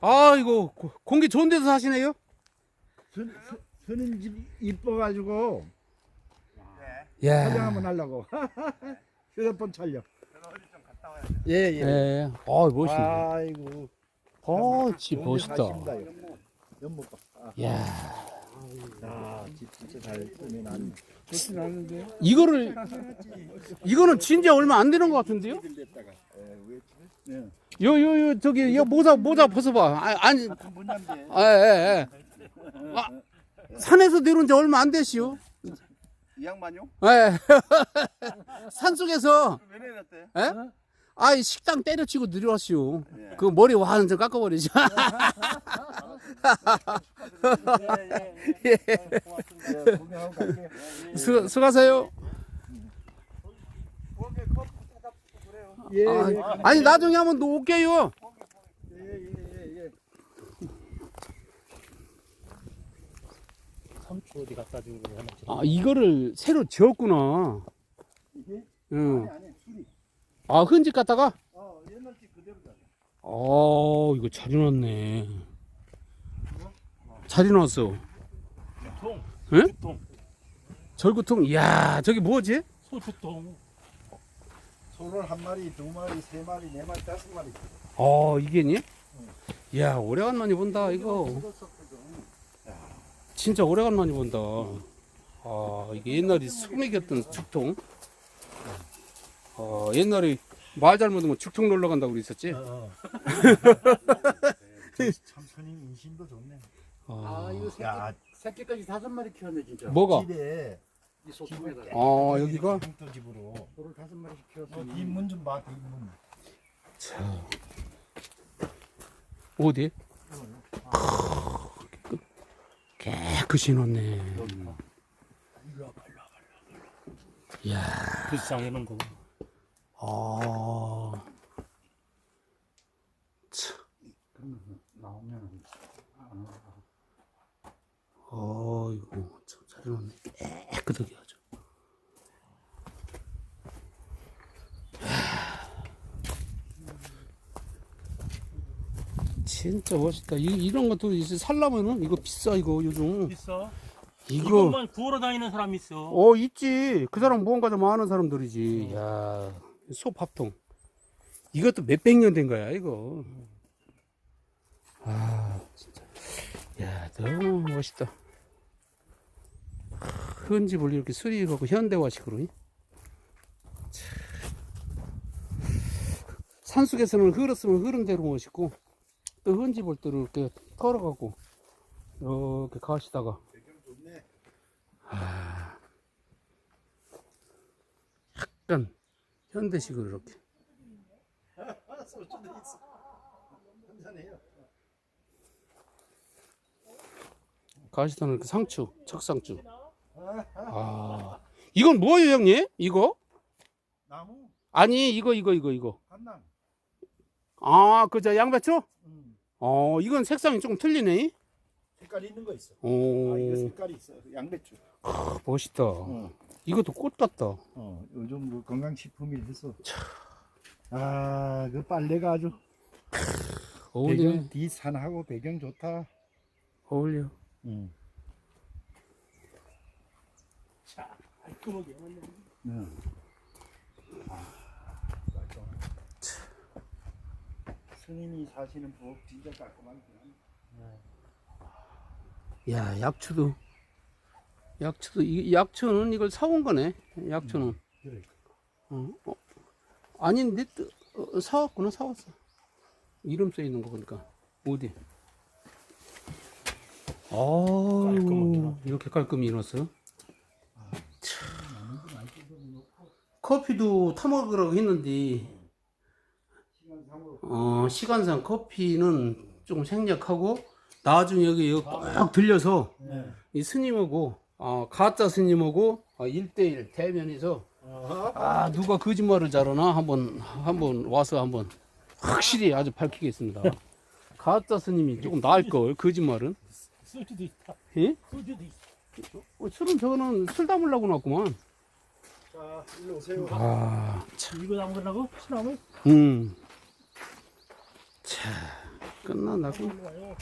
아 이거 고- 공기 좋은 데서 사시네요? 선, 선- 선인 집 이뻐가지고 예. 촬영 한번 하려고. 휴대폰 촬영. 예, 예. 예. 아 멋있네. 아이고. 아, 집 좋은 데 멋있다. 사신다, 이거. 연못 봐. 아, 야. 야, 집 진짜 잘 꾸며놨네. 좋진 않은데. 이거를 이거는 진짜 얼마 안 되는 것 같은데요? 예. 요요 요 저기 요 모자 모자 벗어봐. 아, 아니. 아, 예, 예. 아, 산에서 내려온 지 얼마 안 되시오. 이 양반요? 예. 산 속에서 왜 내렸대? 예? 아이 식당 때려치고 내려왔시오. 예. 그 머리 완전 깎아버리죠. 예, 구경하고 갈게요. 수, 수고하세요. 예, 아, 예. 아니 나중에 한번 놓을게요. 예, 예, 예, 예. 삼촌 어디 갖다 주고 하나 아 이거를 새로 지었구나. 이게? 응. 아니, 아니. 아 흔집 갖다가. 어, 옛날 집 그대로다. 어 이거 잘 해놨네. 잘 해놨어. 통, 응? 통, 절구통. 이야 저기 뭐지? 소주통. 소를 한 마리, 두 마리, 세 마리, 네 마리, 다섯 마리. 어 이게니? 이야 오래간만에 본다 이거. 진짜 오래간만에 본다. 아 이게 옛날에 소맥이었던 죽통. 어 옛날에 말 잘못하면 죽통 놀러 간다고 그랬었지. 어. 참 선임 인심도 좋네. 아, 이거 새끼, 야, 새끼까지 다섯 마리 키웠네 진짜. 뭐가? 집에 이 소통에다 아 여기가 또 집으로. 소를 다섯 마리씩 키웠어. 어, 뒷문 좀 봐, 뒷문. 자 어디? 깨끗이 놓네. 이야, 불쌍 해놓은 거. 아, 나오면 어이구, 참 잘해놓네. 깨끗하게 하죠. 진짜 멋있다. 이, 이런 것도 이제 살려면은 이거 비싸 이거 요즘. 있어? 이거 이것만 구하러 다니는 사람 있어. 어 있지. 그 사람 무언가 좀 아는 사람들이지. 야, 소 밥통. 이것도 몇백 년 된 거야 이거. 아 진짜. 야 너무 멋있다. 큰 집을 이렇게 수리하고 현대화식으로. 참. 산속에서는 흐르으면 흐른 대로 멋있고 또볼 때로 이렇게 털어가고 이렇게 가시다가 약간 현대식으로 이렇게 소주도 있어. 한잔해요. 가시다는 이렇게 상추, 척상추. 아, 이건 뭐예요, 형님? 이거? 나무, 아니, 이거, 이거, 이거, 이거. 한남. 아, 그저 양배추? 음. 어, 이건 색상이 조금 틀리네. 색깔 있는 거 있어. 오, 아, 이거 색깔이 있어. 양배추. 멋있다. 어. 이것도 꽃 같다. 어, 요즘 뭐 건강식품이 해서. 아, 그 빨래가 아주 어울리네. 배경 뒤 산하고 배경 좋다. 어울려. 응. 깔끔하게 해놨네. 응. 스님이 사시는 부엌 진짜 깔끔한 야, 약추도. 약추도, 이 약추는 이걸 사온 거네. 약추는. 그래. 어, 어. 아닌데, 또, 어, 사왔구나, 사왔어. 이름 써 있는 거 보니까. 어디? 아유, 이렇게 깔끔히 해놨어. 참. 커피도 타먹으라고 했는데, 어, 시간상 커피는 조금 생략하고, 나중에 여기 여기 꼭 들려서, 네. 이 스님하고, 어, 가짜 스님하고, 어, 1대1 대면에서, 아, 누가 거짓말을 잘하나? 한번, 한번 와서 한번 확실히 아주 밝히겠습니다. 가짜 스님이 조금 나을 걸, 거짓말은. 소주도 있다. 예? 소주도 있어. 어, 술은 저거는 술 담으려고 놨구만. 자, 일로 오세요. 아, 이거 담그라고? 수나무? 음. 자, 끝난다고? 일로 와요.